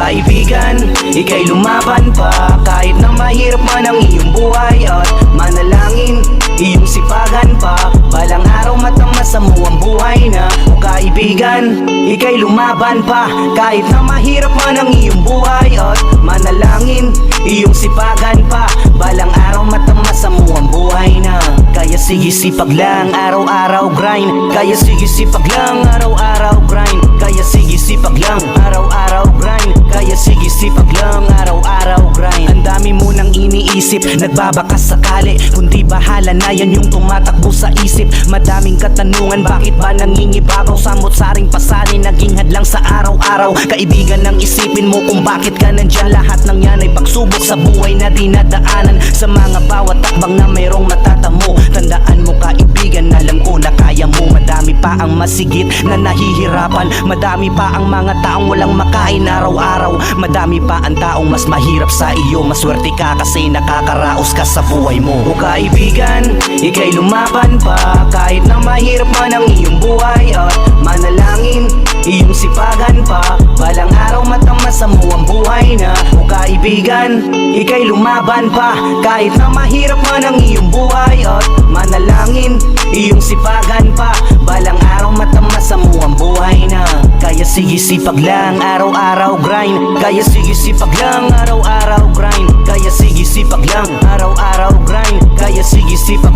kaibigan, ikay lumaban pa Kahit na mahirap man ang iyong buhay At manalangin, iyong sipagan pa. Balang araw matamasa mo ang buhay na O kaibigan, ikay lumaban pa. Kahit na mahirap man ang iyong buhay At manalangin, iyong sipagan pa. Balang araw sige sipag lang, araw-araw grind. Kaya sige sipag lang, araw-araw grind. Kaya sige sipag lang, araw-araw grind. Kaya sige sipag lang, araw-araw nang nagbabakas sakali. Kundi bahala na yan yung tumatakbo sa isip. Madaming katanungan, bakit ba nangingibabaw? Samot saring pasani, naging hadlang sa araw-araw. Kaibigan ng isipin mo kung bakit ka nandyan. Lahat ng yan ay pagsubok sa buhay na dinadaanan. Sa mga bawat takbang na mayroong matatamo Tandaan mo kaibigan, alam ko na kaya mo. Madami pa ang masigit na nahihirapan. Madami pa ang mga taong walang makain araw-araw. Madami pa ang taong mas mahirap sa iyo. Maswerte ka kasi nakakaraos ka sa buhay mo. O kaibigan, ikay lumaban pa. Kahit na mahirap man ang iyong buhay At manalangin, iyong sipagan pa. Balang araw matamasa mo ang buhay na. O kaibigan, ikay lumaban pa. Kahit na mahirap man ang iyong buhay At manalangin, iyong sipagan pa. Balang araw matamasa mo ang buhay na. Kaya sige sipag lang, araw-araw grind. Kaya sige sipag lang, araw-araw grind. Kaya sige sipag lang, araw-araw grind. Kaya sige sipag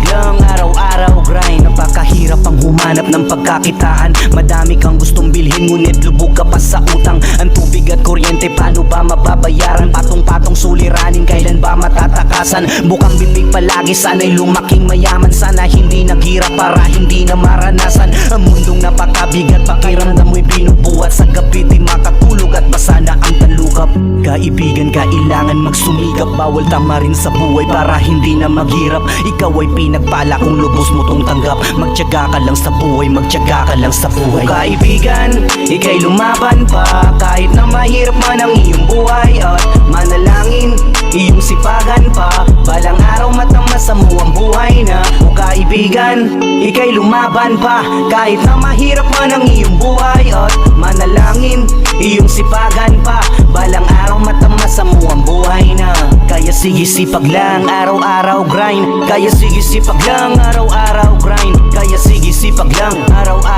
Humanap ng pagkakitaan. Madami kang gustong bilhin ngunit lubog ka pa sa utang. Ang tubig at kuryente paano ba mababayaran? Patong-patong suliranin kailan ba matatakasan? Bukang bibig palagi sana'y lumaking mayaman. Sana hindi naghirap para hindi na maranasan. Ang mundong napakabigat pakiramdam mo'y binubuhat. Sa gabi di makatulog at basa na ang talukap. Kaibigan kailangan magsumikap Bawal tama rin sa buhay para hindi na maghirap. Ikaw ay pinagpala kung lubos mo tong tanggap. Magtyaga ka lang sa buhay, magtyaga ka lang sa buhay. Kaibigan, ikay lumaban pa. Kahit na mahirap man ang iyong buhay At manalangin, iyong sipagan pa. Balang araw matamasa mo ang buhay na. Kaibigan, ikay lumaban pa. Kahit na mahirap man ang iyong buhay At manalangin, iyong Sige sipag lang, araw-araw grind. Kaya sige sipag lang, araw-araw grind. Kaya sige sipag lang, araw-araw